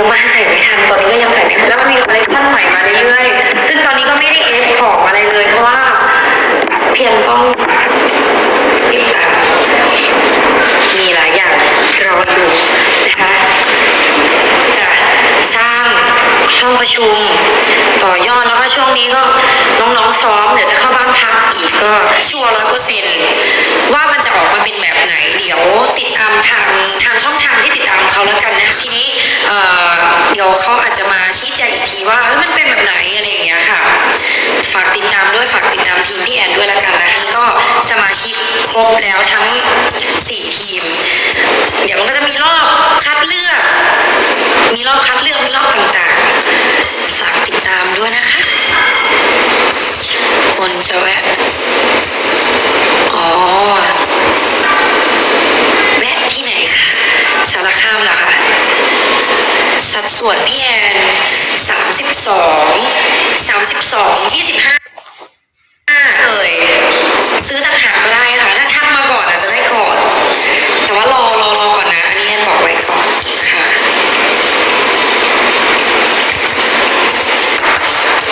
ยอะมากใส่ไม่ทันตอนนี้ก็ยังใส่ไม่ทันแล้วมันมีคอลเลคชั่นใหม่มาเรื่อยๆซึ่งตอนนี้ก็ไม่ได้เอฟของอะไรเลยเพราะว่าเพียงต้องติดตามมีหลายอย่างรอดูนะคะจะสร้างห้องประชุมต่อยอดแล้วก็ช่วงนี้ก็น้องๆซ้อมเดี๋ยวจะเข้าบ้านพักอีกก็ชัวร์ร้อยเปอร์เซ็นว่ามันจะออกมาเป็นแบบไหน เดี๋ยวติดตามทางทางช่องทางที่ติดตามเขาแล้วกันนะทีนี้เอ่อ เดี๋ยวเขาอาจจะมาชี้แจงอีกทีว่าเออมันเป็นแบบไหนอะไรอย่างเงี้ยค่ะ ฝากติดตามด้วยฝากติดตามทีมพี่แอนด้วยละกันนะนี่ก็สมาชิกครบแล้วทั้งสี่ทีม เดี๋ยวมันก็จะมีรอบคัดเลือก มีรอบคัดเลือกมีรอบต่างๆ ฝากติดตามด้วยนะคะ คนจะแวะ อ๋อ แวะที่ไหนคะสารคามเหรอคะ สัดส่วนพี่แอนสามสิบสองสามสิบสองยี่สิบห้าเลยซื้อต่างหากก็ได้ค่ะ ถ้าทักมาก่อนอาจจะได้ก่อน แต่ว่ารอรอรอก่อนนะ อันนี้แอนบอกไว้ก่อนค่ะ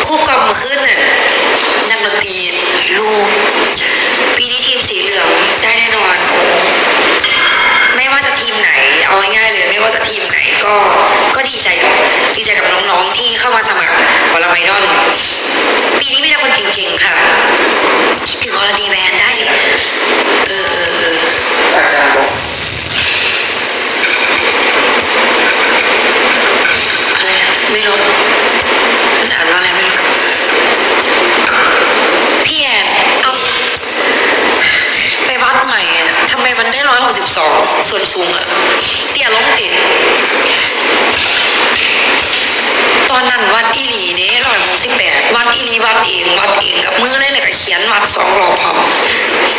คู่กรรมมาขึ้นน่ะนักดนตรีลูกปีนี้ทีมสีเหลืองได้แน่นอนโอ้ไม่ว่าจะทีมไหน เอาง่ายๆเลย ไม่ ว่าทีมไหนก็ก็ดีใจดีใจกับน้องๆที่เข้ามาสมัครวอลไมดอนปีนี้มีแต่คนเก่งๆค่ะคิดถึงอรดีแมนได้เออเออเออ 92สองส่วนสูงอะเตี่ยลงติดตอนนั้นวัดอีหลีเด้ร้อยหกสิบแปดวัดอีหลีวัดเองวัดเองกับมือเลยเลยก็เขียนวัดสองรอบพร้อม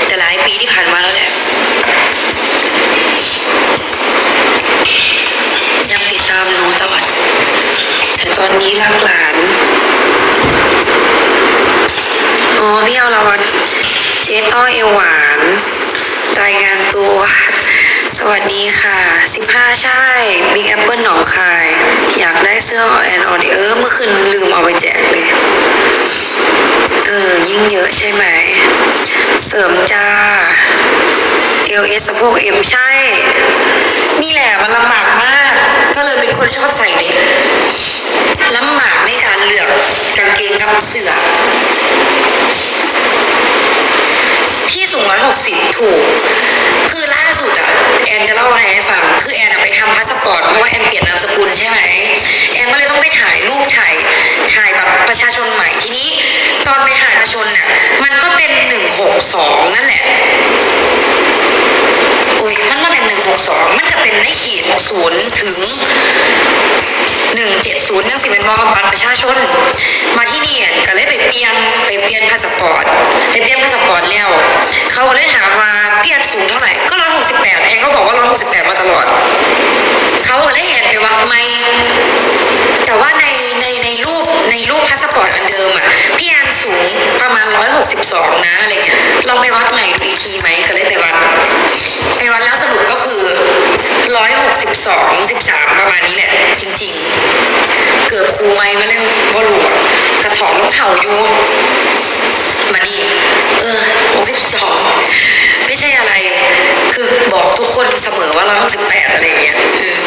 แต่หลายปีที่ผ่านมาแล้วแหละยังติดตามหนูตลอดแต่ตอนนี้รักหลานอ๋อพี่เอาละวันเจ๊ต้อเอหวาน รายงานตัว สวัสดีค่ะ 15 ใช่ Big Apple หนองคาย อยากได้เสื้อแอนออดเออเมื่อคืนลืมเอาไปแจกเลย เออ ยิ่งเยอะใช่ไหม เสริมจ้าเอลเอสสะโพกเอ็มใช่ นี่แหละมันลำบากมาก ก็เลยเป็นคนชอบใส่เลยลำบากในการเลือกกางเกงกับเสื้อ ที่สูงร้อยหกสิบถูก คือล่าสุดอะแอนจะเล่าอะไรให้ฟัง คือแอนไปทำพาสปอร์ตเพราะว่าแอนเปลี่ยนนามสกุลใช่ไหมแอนก็เลยต้องไปถ่ายรูปถ่ายถ่ายแบบประชาชนใหม่ทีนี้ ตอนไปถ่ายประชาชนน่ะมันก็เป็นหนึ่งหกสองนั่นแหละ อ้ยมันมาเป็นหนึ่งหกสองมันจะเป็นในขีดศูนย์ถึงหนึ่งเจ็ดศูนย์ยังสิเป็นวอบัตรประชาชน มาที่นี่อะก็เลยไปเปลี่ยนไปเปลี่ยนพาสปอร์ตไปเปลี่ยนพาสปอร์ตแล้ว เขาเลยถามว่าเปลี่ยนสูงเท่าไหร่ก็ร้อยหกสิบแปดแอนก็บอกว่าร้อยหกสิบแปดมาตลอด เขาเลยแอนไปวัดไม่แต่ว่าในในในรูปในรูปพาสปอร์ตอันเดิมอะพี่แอนสูงประมาณร้อยหกสิบสองนะอะไรเงี้ยลองไปวัดใหม่ดูอีกทีไหมก็เลยไปวัด ไปวัดแล้วสรุปก็คือร้อยหกสิบสองสิบสามประมาณนี้แหละ จริง ๆ เกือบครูไหมมาเล่นบอลลูนกระถองรองเท่าอยู่มานี่เออหกสิบสองไม่ใช่อะไร คือบอกทุกคนเสมอว่าร้อยหกสิบแปดอะไรอย่างเงี้ยเออ